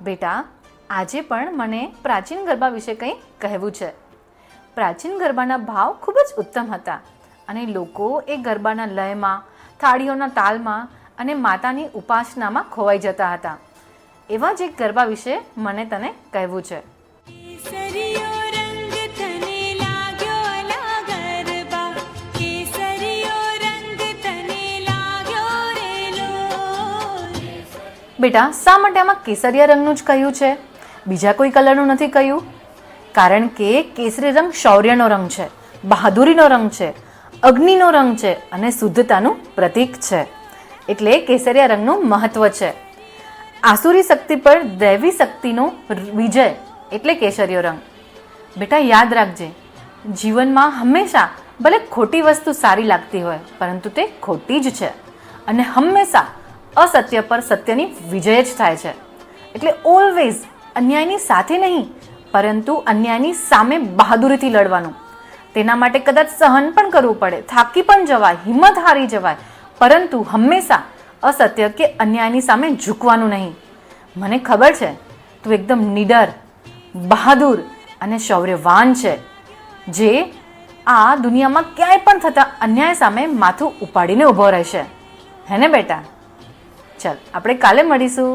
બેટા, આજે પણ મને પ્રાચીન ગરબા વિશે કંઈ કહેવું છે. પ્રાચીન ગરબાના ભાવ ખૂબ જ ઉત્તમ હતા અને લોકો એ ગરબાના લયમાં, થાળીઓના તાલમાં અને માતાની ઉપાસનામાં ખોવાઈ જતા હતા. એવા જ એક ગરબા વિશે મને તને કહેવું છે. બેટા, શા માટે આમાં કેસરિયા રંગનું જ કહ્યું છે? બીજા કોઈ કલરનું નથી કહ્યું? કારણ કે કેસરી રંગ શૌર્યનો રંગ છે, બહાદુરીનો રંગ છે, અગ્નિનો રંગ છે અને શુદ્ધતાનું પ્રતીક છે. એટલે કેસરિયા રંગનું મહત્વ છે. આસુરી શક્તિ પર દૈવી શક્તિનો વિજય એટલે કેસરીયો રંગ. બેટા, યાદ રાખજે, જીવનમાં હંમેશા ભલે ખોટી વસ્તુ સારી લાગતી હોય, પરંતુ તે ખોટી જ છે. અને હંમેશા અસત્ય પર સત્યની વિજય જ થાય છે. એટલે ઓલવેઝ અન્યાયની સાથે નહીં, પરંતુ અન્યાયની સામે બહાદુરીથી લડવાનું. તેના માટે કદાચ સહન પણ કરવું પડે, થાકી પણ જવાય, હિંમત હારી જવાય, પરંતુ હંમેશા અસત્ય કે અન્યાયની સામે ઝૂકવાનું નહીં. મને ખબર છે, તું એકદમ નિડર, બહાદુર અને શૌર્યવાન છે, જે આ દુનિયામાં ક્યાંય પણ થતા અન્યાય સામે માથું ઉપાડીને ઊભો રહેશે. હે ને બેટા? ચાલ આપણે કાલે મળીશું.